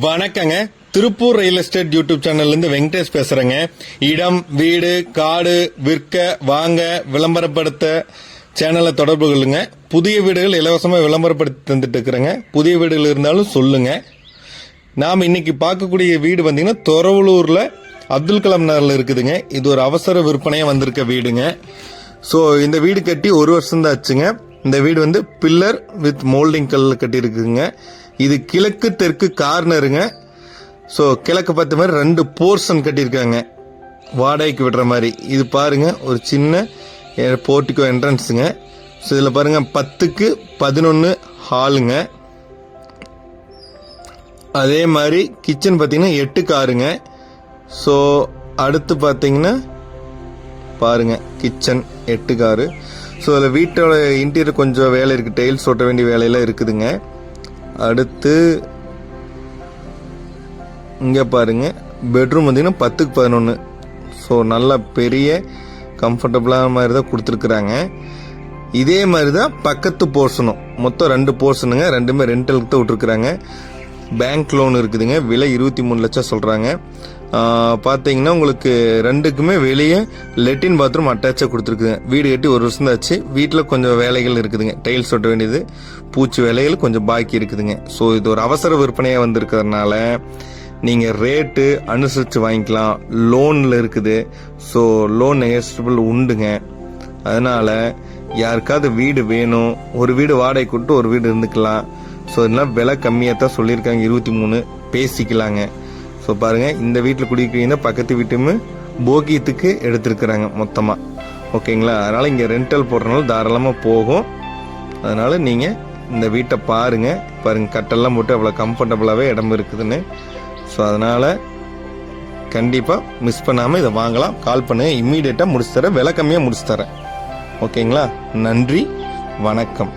வணக்கங்க. Tiruppur real estate YouTube சேனல்ல இருந்து வெங்கடேஷ் பேசுறேங்க. இடம் வீடு காடு விற்க வாங்க விளம்பரப்படுத்த சேனலை தொடர்பு கொள்ளுங்க. புதிய வீடுகள் இலவசமா விளம்பரப்படுத்தி தந்துட்டு இருக்கிறேங்க. புதிய வீடுகள் இருந்தாலும் சொல்லுங்க. நாம் இன்னைக்கு பார்க்கக்கூடிய வீடு வந்தீங்கன்னா தொரவலூர்ல அப்துல் கலாம் நகர்ல இருக்குதுங்க. இது ஒரு அவசர விற்பனையா வந்திருக்க வீடுங்க. ஸோ இந்த வீடு கட்டி ஒரு வருஷம் தான் ஆச்சுங்க. இந்த வீடு வந்து பில்லர் வித் மோல்டிங் கல்லில் கட்டி இருக்குங்க இது கிழக்கு தெற்கு கார்னருங்க. ஸோ கிழக்கு பார்த்த மாதிரி ரெண்டு போர்ஷன் கட்டியிருக்காங்க. வாடகைக்கு விடுற மாதிரி. இது பாருங்க ஒரு சின்ன போர்ட்டிக்கோ என்ட்ரன்ஸுங்க ஸோ இதில் பாருங்க பத்துக்கு பதினொன்று ஹாலுங்க அதே மாதிரி கிச்சன் பார்த்தீங்கன்னா எட்டு காருங்க. ஸோ அடுத்து பார்த்தீங்கன்னா பாருங்க கிச்சன் எட்டு காரு. ஸோ அதில் வீட்டோட இன்டீரியர் கொஞ்சம் வேலை இருக்குது டைல்ஸ் ஒட்ட வேண்டிய வேலையெல்லாம் இருக்குதுங்க. அடுத்து இங்கே பாருங்க. பெட்ரூம் வந்தீங்கன்னா பத்துக்கு பதினொன்று ஸோ நல்ல பெரிய கம்ஃபர்டபுளான மாதிரி தான் கொடுத்துருக்குறாங்க. இதே மாதிரி தான் பக்கத்து போர்ஷனும் மொத்தம் ரெண்டு போர்ஷனுங்க ரெண்டுமே ரெண்டலுக்கு தான் விட்டுருக்குறாங்க. பேங்க் லோன் இருக்குதுங்க. விலை இருபத்தி மூணு லட்சம் சொல்கிறாங்க பார்த்தீங்கன்னா உங்களுக்கு ரெண்டுக்குமே வெளியே லெட்டின் பாத்ரூம் அட்டாச்சாக கொடுத்துருக்குங்க வீடு கட்டி ஒரு வருஷம் ஆச்சு வீட்டில் கொஞ்சம் வேலைகள் இருக்குதுங்க. டைல்ஸ் ஒட்ட வேண்டியது. பூச்சி வேலைகள் கொஞ்சம் பாக்கி இருக்குதுங்க. ஸோ இது ஒரு அவசர விற்பனையாக வந்திருக்கிறதுனால நீங்கள் ரேட்டு அனுசரித்து வாங்கிக்கலாம். லோனில் இருக்குது. ஸோ லோன் எஸ்டபிள் உண்டுங்க. அதனால் யாருக்காவது வீடு வேணும். ஒரு வீடு வாடகை கொடுத்து ஒரு வீடு இருந்துக்கலாம். ஸோ இதெல்லாம் விலை கம்மியாக தான் சொல்லியிருக்காங்க. இருபத்தி மூணு பேசிக்கலாங்க. ஸோ பாருங்கள் இந்த வீட்டில் குடிக்கிறீங்கன்னா பக்கத்து வீட்டுமே போகியத்துக்கு எடுத்துருக்குறாங்க மொத்தமாக ஓகேங்களா? அதனால் இங்கே ரெண்டல் போடுறனால தாராளமாக போகும். அதனால் நீங்கள் இந்த வீட்டை பாருங்கள் பாருங்கள் கட்டெல்லாம் போட்டு அவ்வளோ கம்ஃபர்டபுளாகவே இடம் இருக்குதுன்னு. ஸோ அதனால் கண்டிப்பாக மிஸ் பண்ணாமல் இதை வாங்கலாம். கால் பண்ணு இம்மீடியட்டாக முடிச்சு தரேன். விலை கம்மியாக முடிச்சு தரேன். ஓகேங்களா? நன்றி வணக்கம்.